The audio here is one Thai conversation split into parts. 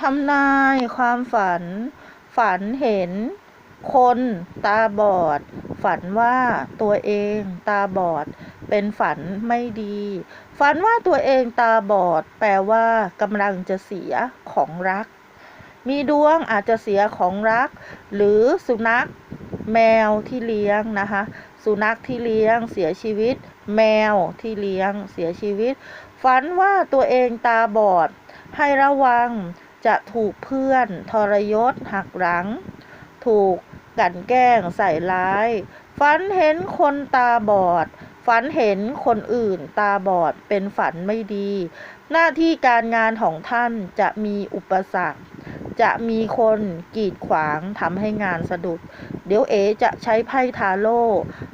ทำนายความฝัน ฝันเห็น คนตาบอด ฝันว่าตัวเองตาบอด เป็นฝันไม่ดี ฝันว่าตัวเองตาบอด แปลว่ากำลังจะเสียของรัก มีดวงอาจจะเสียของรัก หรือสุนัข แมวที่เลี้ยงนะคะ สุนัขที่เลี้ยงเสียชีวิต แมวที่เลี้ยงเสียชีวิต ฝันว่าตัวเองตาบอด ให้ระวัง จะถูกเพื่อนทรยศหักหลัง ถูกกันแกล้งใส่ร้าย ฝันเห็นคนตาบอด ฝันเห็นคนอื่นตาบอดเป็นฝันไม่ดี หน้าที่การงานของท่านจะมีอุปสรรค จะมีคนกีดขวางทำให้งานสะดุด เดี๋ยวเอจะใช้ไพ่ทาโร่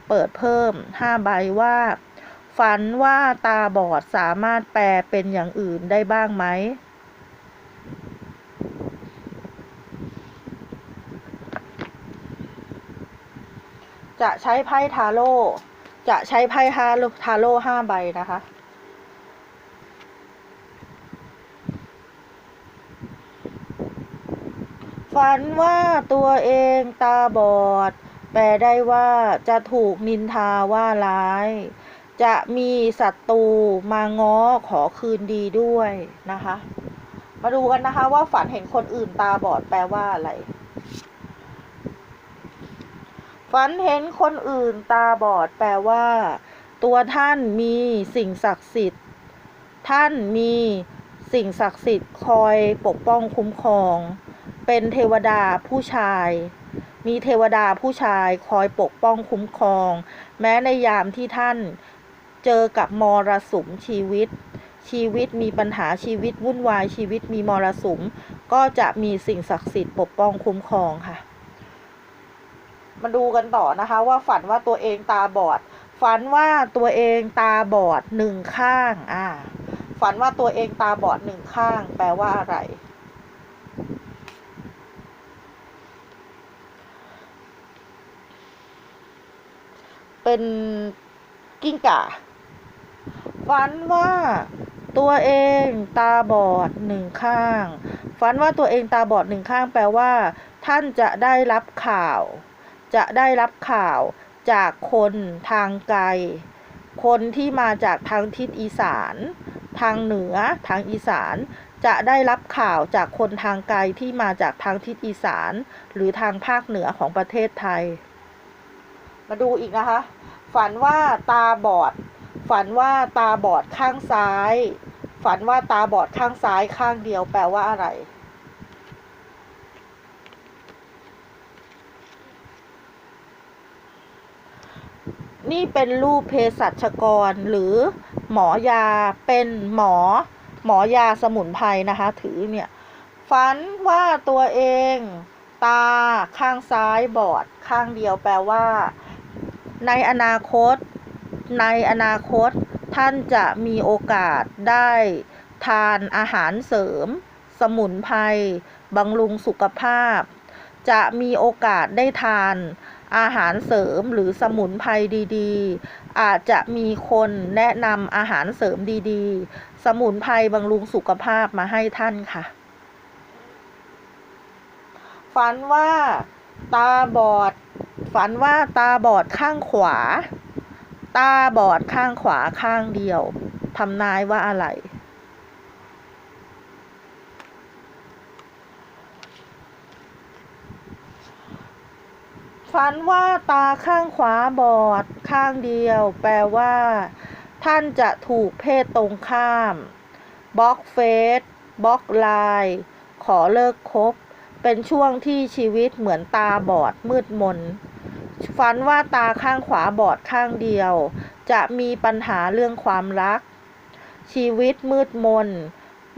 เปิดเพิ่ม5ใบว่า ฝันว่าตาบอดสามารถแปลเป็นอย่างอื่นได้บ้างไหม จะใช้ไพ่ทาโร่จะใช้ไพ่ฮาทาโร่ห้าใบนะคะ ฝันว่าตัวเองตาบอด แปลได้ว่าจะถูกนินทาว่าร้าย จะมีศัตรูมาง้อขอคืนดีด้วยนะคะ มาดูกันนะคะว่าฝันเห็นคนอื่นตาบอดแปลว่าอะไร ฝันเห็นคนอื่นตาบอดแปลว่า ตัวท่านมีสิ่งศักดิ์สิทธิ์ ท่านมีสิ่งศักดิ์สิทธิ์คอยปกป้องคุ้มครอง เป็นเทวดาผู้ชาย มีเทวดาผู้ชายคอยปกป้องคุ้มครอง แม้ในยามที่ท่านเจอกับมรสุมชีวิต ชีวิตมีปัญหาชีวิตวุ่นวายชีวิตมีมรสุม ก็จะมีสิ่งศักดิ์สิทธิ์ปกป้องคุ้มครองค่ะ มาดูกันต่อนะคะ ว่าฝันว่าตัวเองตาบอด ฝันว่าตัวเองตาบอดหนึ่งข้างอ่าฝันว่าตัวเองตาบอดหนึ่งข้าง แปลว่าอะไร เป็นกิ้งก่าฝันว่าตัวเองตาบอดหนึ่งข้าง ฝันว่าตัวเองตาบอดหนึ่งข้างแปลว่า ท่านจะได้รับข่าว จะได้รับข่าวจากคนทางไกล คนที่มาจากทางทิศอีสาน ทางเหนือทางอีสาน จะได้รับข่าวจากคนทางไกลที่มาจากทางทิศอีสาน หรือทางภาคเหนือของประเทศไทย มาดูอีกนะคะ ฝันว่าตาบอด ฝันว่าตาบอดข้างซ้าย ฝันว่าตาบอดข้างซ้ายข้างเดียวแปลว่าอะไร นี่เป็นรูปเภสัชกรหรือหมอยาเป็นหมอ หมอยาสมุนไพรนะคะ ถือเนี่ยฝันว่าตัวเอง ตาข้างซ้ายบอดข้างเดียวแปลว่า ในอนาคต ในอนาคต ท่านจะมีโอกาสได้ทานอาหารเสริม สมุนไพรบำรุงสุขภาพ จะมีโอกาสได้ทาน อาหารเสริมหรือสมุนไพรดีๆ อาจจะมีคนแนะนำอาหารเสริมดีๆ สมุนไพรบำรุงสุขภาพมาให้ท่านค่ะ ฝันว่าตาบอด ฝันว่าตาบอดข้างขวา ตาบอดข้างขวาข้างเดียวทำนายว่าอะไร ฝันว่าตาข้างขวาบอดข้างเดียว แปลว่า ท่านจะถูกเพศตรงข้ามบล็อกเฟซบล็อกไลน์ขอเลิกคบ เป็นช่วงที่ชีวิตเหมือนตาบอดมืดมน ฝันว่าตาข้างขวาบอดข้างเดียว จะมีปัญหาเรื่องความรัก ชีวิตมืดมน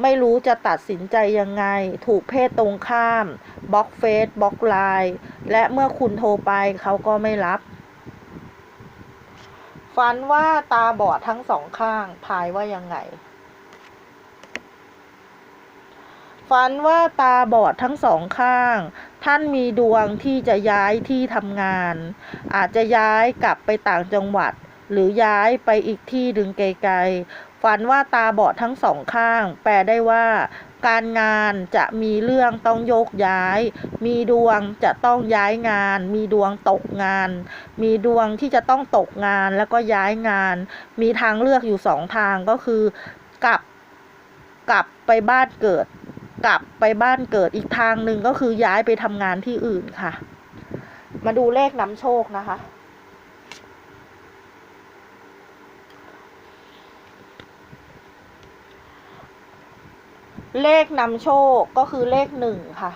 ไม่รู้จะตัดสินใจยังไง ถูกเพศตรงข้ามบล็อกเฟซบล็อกไลน์ และเมื่อคุณโทรไปเขาก็ไม่รับ ฝันว่าตาบอดทั้งสองข้างทายว่ายังไง ฝันว่าตาบอดทั้งสองข้าง ท่านมีดวงที่จะย้ายที่ทำงาน อาจจะย้ายกลับไปต่างจังหวัดหรือย้ายไปอีกที่ดึงไกลๆ ฝันว่าตาบอดทั้งสองข้าง แปลได้ว่า การงานจะมีเรื่องต้องโยกย้าย มีดวงจะต้องย้ายงาน มีดวงตกงาน มีดวงที่จะต้องตกงานแล้วก็ย้ายงาน มีทางเลือกอยู่สองทางก็คือกลับกลับไปบ้านเกิด กลับไปบ้านเกิดอีกทางหนึ่งก็คือย้ายไปทำงานที่อื่นค่ะ มาดูเลขนำโชคนะคะ เลขนำโชคก็คือเลขหนึ่งค่ะ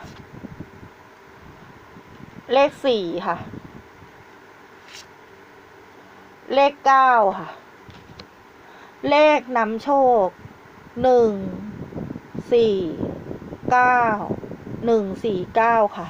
เลขสี่ค่ะ เลขเก้าค่ะ เลขนำโชคหนึ่งสี่เก้าหนึ่งสี่เก้าค่ะ